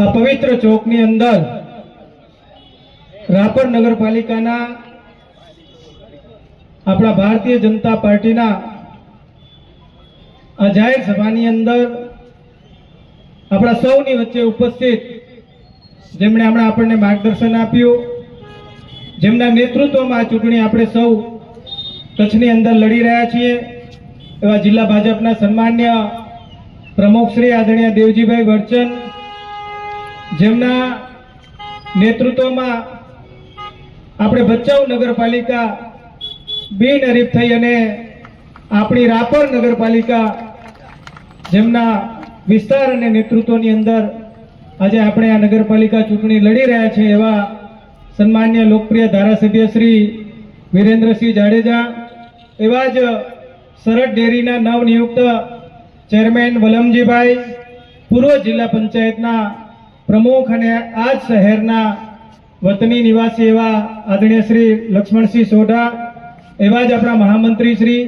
આ પવિત્ર ચોકની અંદર રાપર નગરપાલિકાના આપણા ભારતીય જનતા પાર્ટીના આ જાહેર સભાની અંદર આપણા સૌની વચ્ચે ઉપસ્થિત જેમણે હમણાં આપણને માર્ગદર્શન આપ્યું, જેમના નેતૃત્વમાં આ ચૂંટણી આપણે સૌ કચ્છની અંદર લડી રહ્યા છીએ, એવા જિલ્લા ભાજપના સન્માન્ય પ્રમુખ શ્રી આદરણીય દેવજીભાઈ વડચન જેમના નેતૃત્વમાં આપણે ભચાઉ નગરપાલિકા બિનહરીફ થઈ અને આપણી રાપર નગરપાલિકા જેમના વિસ્તાર અને નેતૃત્વની અંદર આજે આપણે આ નગરપાલિકા ચૂંટણી લડી રહ્યા છે એવા સન્માન્ય લોકપ્રિય ધારાસભ્ય શ્રી વિરેન્દ્રસિંહ જાડેજા એવા જ સરહદ ડેરીના નવનિયુક્ત ચેરમેન વલમજીભાઈ, પૂર્વ જિલ્લા પંચાયતના પ્રમુખ અને આ જ શહેરના વતની નિવાસી એવા આદરણીય શ્રી લક્ષ્મણસિંહ સોઢા, એવા જ આપણા મહામંત્રી શ્રી,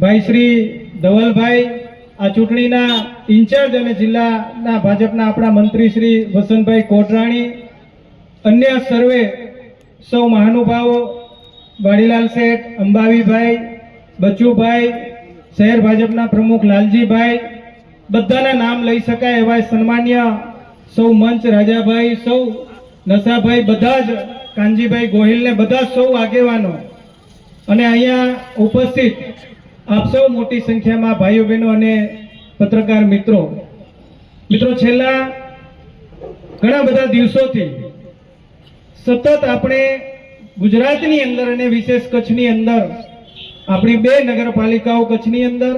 ભાઈ શ્રી ધવલભાઈ, આ ચૂંટણીના ઇન્ચાર્જ અને જિલ્લાના ભાજપના આપણા મંત્રી શ્રી વસંતભાઈ કોટરાણી, અન્ય સર્વે સૌ મહાનુભાવો, વાડીલાલ શેઠ, અંબાવીભાઈ બચુભાઈ શહેર ભાજપના પ્રમુખ લાલજીભાઈ, બધાના નામ લઈ શકાય એવા સન્માન્ય સૌ મંચ રાજાભાઈ, સૌ નસાભાઈ બધા જ, કાનજીભાઈ ગોહિલને બધા સૌ આગેવાનો. અને અહીંયા ઉપસ્થિત આપ સૌ મોટી સંખ્યામાં ભાઈઓ બહેનો અને પત્રકાર મિત્રો. મિત્રો, છેલ્લા ઘણા બધા દિવસોથી સતત આપણે ગુજરાતની અંદર અને વિશેષ કચ્છની અંદર, આપણી બે નગરપાલિકાઓ કચ્છની અંદર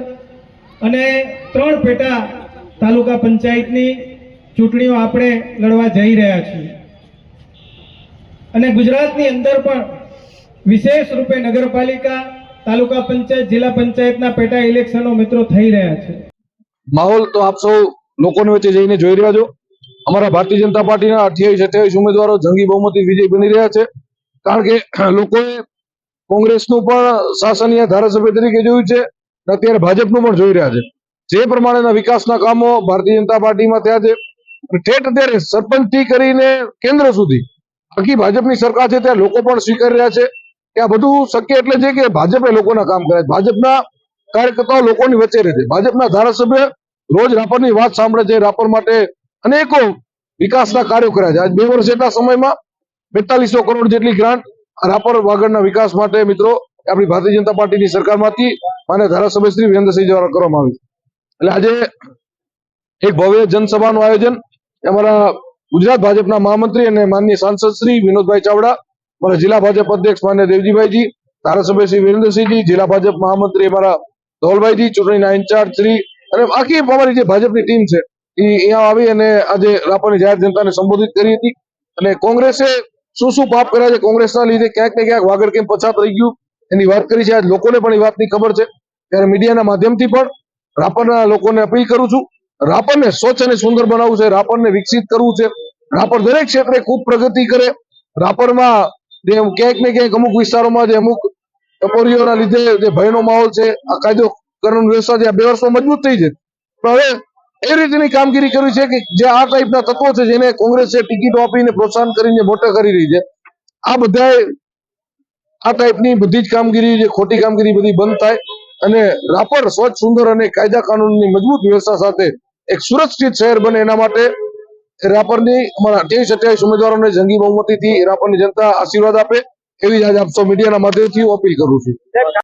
અને ત્રણ પેટા તાલુકા પંચાયતની ચૂંટણીઓ આપણે લડવા જઈ રહ્યા છીએ. અને ગુજરાતની અંદર પણ વિશેષ રૂપે નગરપાલિકા, તાલુકા પંચાયત, જિલ્લા પંચાયતના પેટા ઇલેક્શનો મિત્રો થઈ રહ્યા છે. માહોલ તો આપ સૌ લોકોની વચ્ચે જઈને જોઈ રહ્યા છો. અમારા ભારતીય જનતા પાર્ટીના અઠ્યાવીસ અઠ્યાવીસ ઉમેદવારો જંગી બહુમતી વિજય બની રહ્યા છે. કારણ કે લોકોએ કોંગ્રેસનું પણ શાસનીય ધારાસભ્ય તરીકે જોયું છે અત્યારે ભાજપનું પણ જોઈ રહ્યા છે. જે પ્રમાણેના વિકાસના કામો ભારતીય જનતા પાર્ટીમાં થયા છે. ઠેઠ અત્યારે સરપંચથી કરીને કેન્દ્ર સુધી આખી ભાજપની સરકાર છે ત્યાં લોકો પણ સ્વીકારી રહ્યા છે કે આ બધું શક્ય એટલે છે કે ભાજપે લોકોના કામ કર્યા છે. ભાજપના કાર્યકર્તાઓ લોકોની વચ્ચે રહે છે. ભાજપના ધારાસભ્ય રોજ રાપરની વાત સાંભળે છે રાપર માટે અનેકો વિકાસના કાર્યો કર્યા છે. આજ બે વર્ષ જેટલા સમયમાં બેતાલીસો કરોડ જેટલી ગ્રાન્ટ રાપર વાગડના વિકાસ માટે મિત્રો આપણી ભારતીય જનતા પાર્ટીની સરકારમાંથી માન્ય ધારાસભ્ય શ્રી વિરેન્દ્રસિંહ દ્વારા કરવામાં આવ્યું એટલે આજે એક ભવ્ય જનસભાનું આયોજન અમારા ગુજરાત ભાજપના મહામંત્રી અને માનનીય સાંસદ શ્રી વિનોદભાઈ ચાવડા, અમારા જિલ્લા ભાજપ અધ્યક્ષ માન્ય દેવજીભાઈજી, ધારાસભ્ય શ્રી વિરેન્દ્રસિંહજી, જિલ્લા ભાજપ મહામંત્રી અમારા ધોલભાઈજી ચૂંટણીના ઇન્ચાર્જ શ્રી અને આખી અમારી જે ભાજપની ટીમ છે, એ અહીંયા આવી અને આજે રાપરની જાહેર જનતાને સંબોધિત કરી હતી. અને કોંગ્રેસે શું શું પાપ કર્યા છે કોંગ્રેસના લીધે ક્યાંક ને ક્યાંક વાગડ કેમ પછાત રહી ગયું. એની વાત કરી છે, આજ લોકોને પણ એ વાતની ખબર છે. ત્યારે મીડિયાના માધ્યમથી પણ રાપરના લોકોને અપીલ કરું છું રાપરને સ્વચ્છ અને સુંદર બનાવવું છે, રાપરને વિકસિત કરવું છે. રાપર દરેક ક્ષેત્રે ખૂબ પ્રગતિ કરે. રાપરમાં જે ક્યાંક ને ક્યાંક અમુક વિસ્તારોમાં જે અમુક ટપોરીઓના લીધે જે ભયનો માહોલ છે, આ કાયદો કરવાની વ્યવસ્થા આ બે વર્ષમાં મજબૂત થઈ છે. પણ હવે એ રીતની કામગીરી કરવી છે કે જે આ ટાઈપના તત્વો છે જેને કોંગ્રેસે ટિકિટો આપીને પ્રોત્સાહન કરીને મોટા કરી રહી છે. આ બધા આ ટાઈપની બધી જ કામગીરી, જે ખોટી કામગીરી બધી બંધ થાય અને રાપર સ્વચ્છ, સુંદર અને કાયદા કાનૂનની મજબૂત વ્યવસ્થા સાથે એક સુરક્ષિત શહેર બને એના માટે રાપરની અમારા અઠ્યાવીસ અઠ્યાવીસ ઉમેદવારોને જંગી બહુમતીથી રાપરની જનતા આશીર્વાદ આપે એવી જ આજે આપસો મીડિયાના માધ્યમથી હું અપીલ કરું છું.